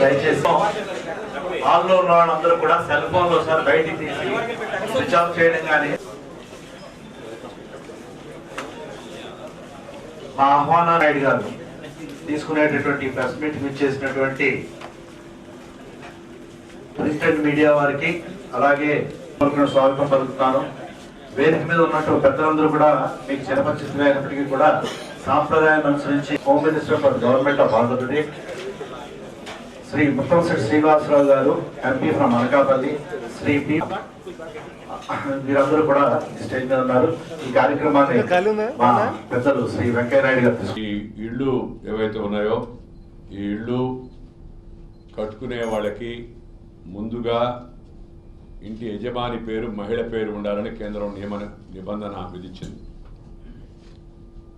దయచేసి హాల్లో ఉన్న వాళ్ళందరూ కూడా సెల్ ఫోన్లు ఒకసారి బయటికి తీసి స్విచ్ ఆఫ్ చేయడం కానీ మా ఆహ్వాన నాయుడు గారు తీసుకునేటటువంటి ప్రెస్ మీట్ ఇచ్చేసినటువంటి ప్రింట్ మీడియా వారికి అలాగే స్వాగతం పలుకుతున్నాను వేదిక మీద ఉన్నట్టు పెద్దలందరూ కూడా మీకు చిరపరిచితులు అయినప్పటికీ కూడా సాంప్రదాయాన్ని అనుసరించి home minister for government of Andhra Pradesh Shri Muttamsetti Srinivasarao గారు MP from Anakapalli Shri P వీరందరూ కూడా ఈ స్టేజ్ మీద ఉన్నారు. ఈ కార్యక్రమాన్ని మా పెద్దలు శ్రీ వెంకయ్యనాయుడు గారు ఈ ఇళ్ళు ఏవైతే ఉన్నాయో ఈ ఇళ్ళు కట్టుకునే వాళ్ళకి ముందుగా ఇంటి యజమాని పేరు మహిళ పేరు ఉండాలని కేంద్రం నియమ నిబంధన విధించింది.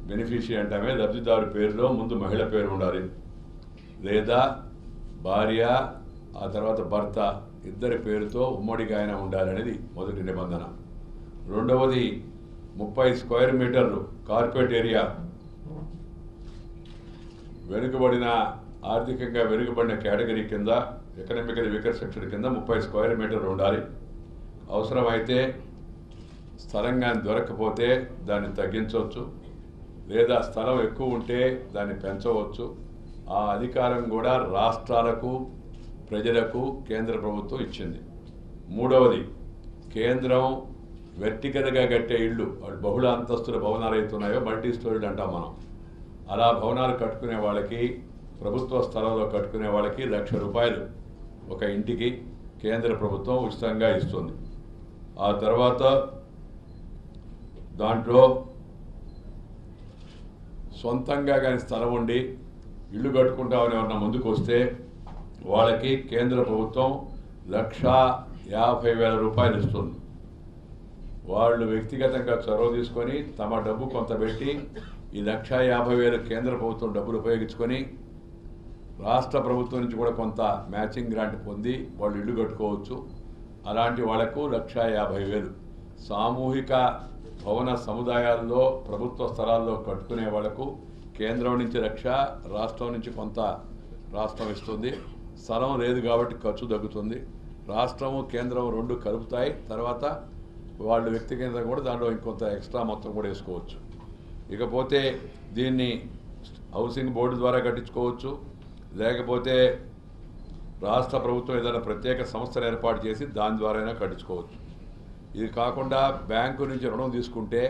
బెనిఫిషియరీ అంటామే లబ్ధిదారు పేరులో ముందు మహిళ పేరు ఉండాలి. లేదా భార్య ఆ తర్వాత భర్త ఇద్దరి పేరుతో ఉమ్మడిగా ఆయన ఉండాలనేది మొదటి నిబంధన. రెండవది ముప్పై స్క్వేర్ మీటర్లు కార్పొరేట్ ఏరియా. వెనుకబడిన ఆర్థికంగా వెనుకబడిన కేటగిరీ కింద ఎకనామికల్ వీకర్ సెక్షన్ కింద ముప్పై స్క్వేర్ మీటర్లు ఉండాలి. అవసరమైతే స్థలం కానీ దొరకకపోతే దాన్ని తగ్గించవచ్చు. లేదా స్థలం ఎక్కువ ఉంటే దాన్ని పెంచవచ్చు. ఆ అధికారం కూడా రాష్ట్రాలకు ప్రజలకు కేంద్ర ప్రభుత్వం ఇచ్చింది. మూడవది కేంద్రం వెర్టికల్గా కట్టే ఇళ్ళు బహుళ అంతస్తుల భవనాలు అయితే ఉన్నాయో మల్టీ స్టోరీలు అంటాం మనం. అలా భవనాలు కట్టుకునే వాళ్ళకి ప్రభుత్వ స్థలంలో కట్టుకునే వాళ్ళకి లక్ష రూపాయలు ఒక ఇంటికి కేంద్ర ప్రభుత్వం ఉచితంగా ఇస్తుంది. ఆ తర్వాత దాంట్లో సొంతంగా కానీ స్థలం ఉండి ఇల్లు కట్టుకుంటామని ఎవరన్నా ముందుకు వస్తే వాళ్ళకి కేంద్ర ప్రభుత్వం లక్ష యాభై వేల రూపాయలు ఇస్తుంది. వాళ్ళు వ్యక్తిగతంగా చొరవ తీసుకొని తమ డబ్బు కొంత పెట్టి ఈ లక్ష యాభై వేల కేంద్ర ప్రభుత్వం డబ్బులు ఉపయోగించుకొని రాష్ట్ర ప్రభుత్వం నుంచి కూడా కొంత మ్యాచింగ్ గ్రాంట్ పొంది వాళ్ళు ఇల్లు కట్టుకోవచ్చు. అలాంటి వాళ్ళకు లక్ష యాభై వేలు. సామూహిక భవన సముదాయాల్లో ప్రభుత్వ స్థలాల్లో కట్టుకునే వాళ్ళకు కేంద్రం నుంచి రక్ష రాష్ట్రం నుంచి కొంత రాష్ట్రం ఇస్తుంది. స్థలం లేదు కాబట్టి ఖర్చు తగ్గుతుంది. రాష్ట్రము కేంద్రం రెండు కలుపుతాయి. తర్వాత వాళ్ళు వ్యక్తిగతంగా కూడా దాంట్లో ఇంకొంత ఎక్స్ట్రా మొత్తం కూడా వేసుకోవచ్చు. ఇకపోతే దీన్ని హౌసింగ్ బోర్డు ద్వారా కట్టించుకోవచ్చు. లేకపోతే రాష్ట్ర ప్రభుత్వం ఏదైనా ప్రత్యేక సంస్థలు ఏర్పాటు చేసి దాని ద్వారా అయినా కట్టించుకోవచ్చు. ఇది కాకుండా బ్యాంకు నుంచి రుణం తీసుకుంటే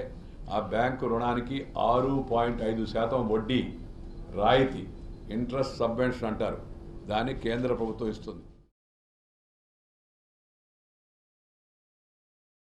ఆ బ్యాంకు రుణానికి ఆరు పాయింట్ ఐదు శాతం వడ్డీ రాయితీ ఇంట్రెస్ట్ సబ్వెన్షన్ అంటారు. దాన్ని కేంద్ర ప్రభుత్వం ఇస్తుంది.